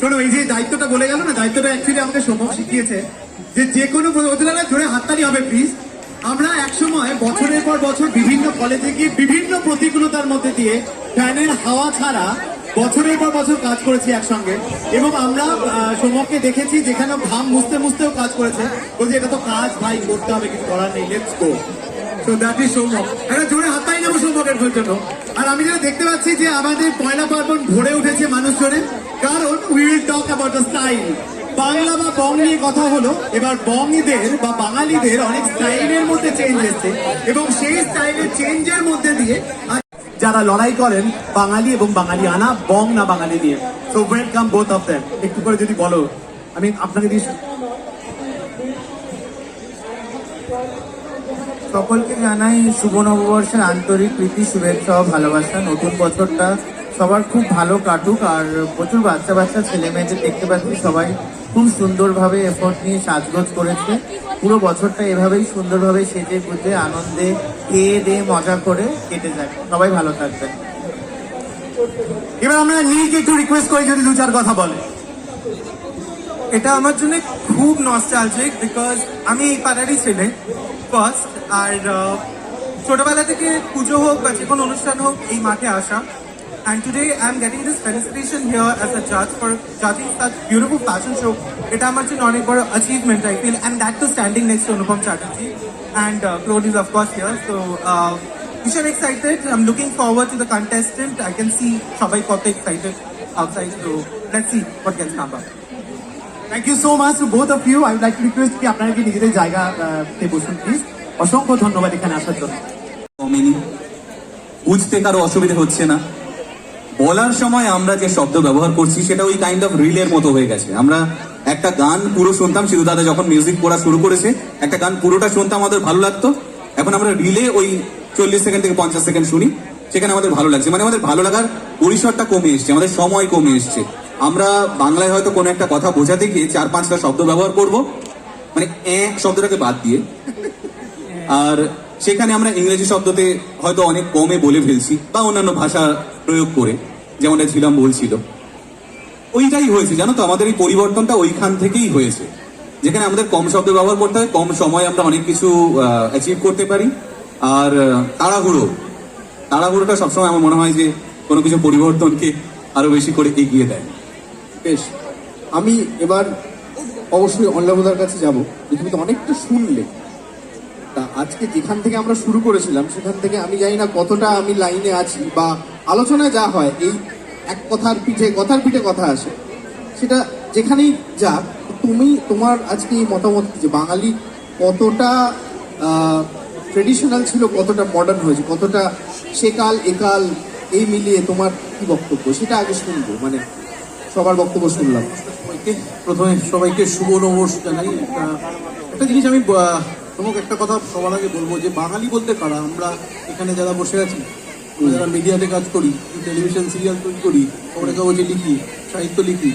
শোনো এই যে দায়িত্বটা বলে গেল না দায়িত্বটা অ্যাকচুয়ালি আমাকে সম্ভব শিখিয়েছে যে যে কোনো জোরে হাততালি হবে প্লিজ আমরা একসময় বছরের পর বছর বিভিন্ন কলেজে গিয়ে বিভিন্ন প্রতিকূলতার মধ্যে দিয়ে ফ্যানের হাওয়া ছাড়া বছরের পর বছর কাজ করেছি একসঙ্গে। এবং আমরা আহ, সৌম্যকে দেখেছি যেখানে ঘাম মুছতে মুছতেও কাজ করেছে। বলছি এটা তো কাজ ভাই করতে হবে কিছু করার নেই লেটস গো তো দ্যাট ইজ একটা জোরে হাততালি নেব সৌম্যকের জন্য। আর আমি যেটা দেখতে পাচ্ছি যে আমাদের পয়লা পার্বণ ভরে উঠেছে মানুষজনে কারণ we will talk about the style Bangla বা বং নিয়ে কথা হলো, এবার বঙ্গীদের বা বাঙালিদের অনেক স্টাইলের মধ্যে চেঞ্জ এসছে এবং সেই স্টাইলের চেঞ্জের মধ্যে দিয়ে যারা লড়াই করেন, বাঙালি এবং বাঙালি আনা বং না বাঙালি নিয়ে। So welcome both of them একটু করে যদি বলো আমি আপনাকে দিয়ে সকলকে জানাই শুভ নববর্ষের আন্তরিক প্রীতি, শুভেচ্ছা ভালোবাসা। নতুন বছরটা সবার খুব ভালো কাটুক আর প্রচুর বাচ্চা বাচ্চা, ছেলে মেয়েদের দেখতে পাচ্ছি সবাই খুব সুন্দরভাবে এফোর্ট নিয়ে সাজগোজ করেছে। পুরো বছরটা এভাবেই সুন্দরভাবে সেজে গুজে, আনন্দে খেয়ে দিয়ে মজা করে কেটে যায়। সবাই ভালো থাকবেন। এবার আমরা নীলকে একটু রিকোয়েস্ট করি যদি দু চার কথা বলে। এটা আমার জন্য খুব নস্টালজিক বিকজ আমি এই পাড়ারই ছেলে। ফার্স্ট আর ছোটবেলা থেকে পুজো হোক বা যে কোনো অনুষ্ঠান হোক, এই মাঠে আসা। And today I am getting this felicitation here as a জাজ for জাজিং such beautiful fashion show এটা আমার জন্য অনেক বড় achievement I feel and that two standing next two Anupam Chatterjee and clot is of course here so ভীষণ excited I am looking forward to the contestant I can see সবাই কত excited outside so let's see what can come up thank you so much to both of you I like request কি আপনারা কি নিজেদের জায়গাতে বসুন please অসংখ্য ধন্যবাদ এখানে আসার জন্য। কমেনি বুঝতে কারও অসুবিধা হচ্ছে না। বলার সময় আমরা যে শব্দ ব্যবহার করছি, সেটা ওই কাইন্ড অফ রিলের মতো হয়ে গেছে। আমরা একটা গান পুরো শুনতাম, সিধু দাদা যখন মিউজিক পড়া শুরু করেছে, একটা গান পুরোটা শুনতে আমাদের ভালো লাগতো। এখন আমরা রিলে ওই চল্লিশ সেকেন্ড থেকে পঞ্চাশ সেকেন্ড শুনি, সেখানে আমাদের ভালো লাগছে। মানে আমাদের ভালো লাগার পরিসরটা কমে এসছে, আমাদের সময় কমে এসছে। আমরা বাংলায় হয়তো কোনো একটা কথা বোঝাতে গিয়ে চার পাঁচটা শব্দ ব্যবহার করব। মানে এক শব্দটাকে বাদ দিয়ে। আর সেখানে আমরা ইংরেজি শব্দতে হয়তো অনেক কমে বলে ফেলছি বা অন্যান্য ভাষা প্রয়োগ করে, যেমনটা ছিলাম বলছিল। ওইটাই হয়েছে, জানো তো? আমাদের এই পরিবর্তনটা ওইখান থেকেই হয়েছে। যেখানে আমাদের কম শব্দ ব্যবহার করতে হয়, কম সময় আমরা অনেক কিছু অ্যাচিভ করতে পারি। আর তাড়াহুড়ো। তাড়াহুড়োটা সবসময় আমার মনে হয় যে কোনো কিছু পরিবর্তনকে আরও বেশি করে এগিয়ে দেয়। বেশ। আমি এবার অবশ্যই অন্নদার কাছে যাব। যে তুমি তো অনেকটা শুনলে। তা আজকে যেখান থেকে আমরা শুরু করেছিলাম, সেখান থেকে আমি জানি না কতটা আমি লাইনে আছি বা আলোচনায় যা হয়, এই এক কথার পিঠে কথার পিঠে কথা আসে। সেটা যেখানেই যাক, তুমি, তোমার আজকে এই মতামত যে বাঙালি কতটা ট্রেডিশনাল ছিল, কতটা মডার্ন হয়েছে, কতটা সেকাল, একাল, এই মিলিয়ে তোমার কি বক্তব্য? সেটা আগে শুনব। মানে সবার বক্তব্য শুনলাম। সবাইকে প্রথমে সবাইকে শুভ নববর্ষ জানাই। আহ, একটা জিনিস আমি তোমাকে একটা কথা সবার আগে বলব যে বাঙালি বলতে কারা? আমরা এখানে যারা বসে আছি যারা মিডিয়াতে কাজ করি টেলিভিশন সিরিয়াল তৈরি করি খবরের কাগজে লিখি সাহিত্য লিখি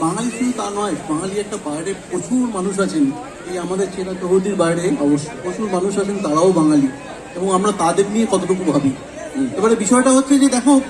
বাঙালি শুধু তা নয় বাঙালি একটা বাইরে প্রচুর মানুষ আছেন এই আমাদের চেনা চৌহদির বাইরে অবশ্যই। প্রচুর মানুষ আছেন তারাও বাঙালি। এবং আমরা তাদের নিয়ে কতটুকু ভাবি। এবারে বিষয়টা হচ্ছে যে দেখো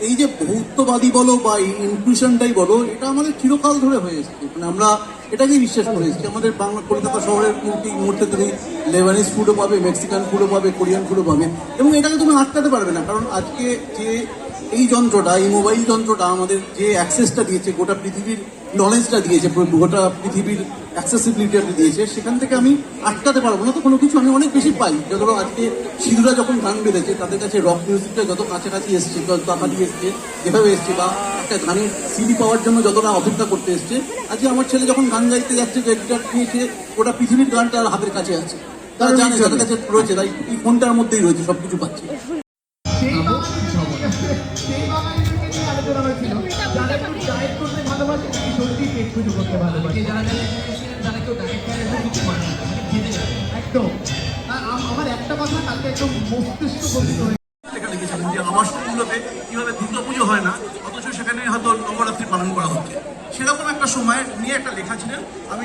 এই যে ভৌতবাদী বলো বা ইনক্লুশনটাই বলো, এটা আমাদের চিরকাল ধরে হয়ে এসছে। মানে আমরা এটাকেই বিশ্বাস করে এসেছি। আমাদের বাংলা, কলকাতা শহরের মুহূর্তে এই মুহূর্তে তুমি লেবানিজ ফুডও পাবে মেক্সিকান ফুডও পাবে কোরিয়ান ফুডও পাবে। এবং এটাকে তুমি আটকাতে পারবে না। কারণ আজকে যে এই যন্ত্রটা, এই মোবাইল যন্ত্রটা আমাদের যে অ্যাক্সেসটা দিয়েছে, গোটা পৃথিবীর নলেজটা দিয়েছে, গোটা পৃথিবীর অ্যাক্সেসিবিলিটিটা দিয়েছে, সেখান থেকে আমি আটকাতে পারব না। তো কোনো কিছু আমি অনেক বেশি পাই। ধরো আজকে সিধুরা যখন গান বেঁধেছে, তাদের কাছে রক মিউজিকটা যত কাছাকাছি এসছে তাড়াতাড়ি এসছে, যেভাবে এসছে, বা একটা গানের সিডি পাওয়ার জন্য যতটা অপেক্ষা করতে এসছে, আজকে আমার ছেলে যখন গান গাইতে যাচ্ছে যে গিটার নিয়েছে, ওটা পৃথিবীর গানটা তার হাতের কাছে আছে। তারা জানে, তাদের কাছে রয়েছে, তাই এই ফোনটার মধ্যেই রয়েছে পাচ্ছে। বাঙালি সেই বাঙালিদেরকে আলোচনা হয়েছিল। ভালোবাসে। সত্যি পেট পুজো করতে ভালোবাসে? একদম। আমার একটা কথা কালকে একদম মস্তিষ্ক গঠিত হয়ে কীভাবে হয় না অথচ সেখানে হয়তো নবরাত্রি পালন করা হচ্ছে। সেরকম একটা সময় নিয়ে একটা লেখা ছিলেন আমি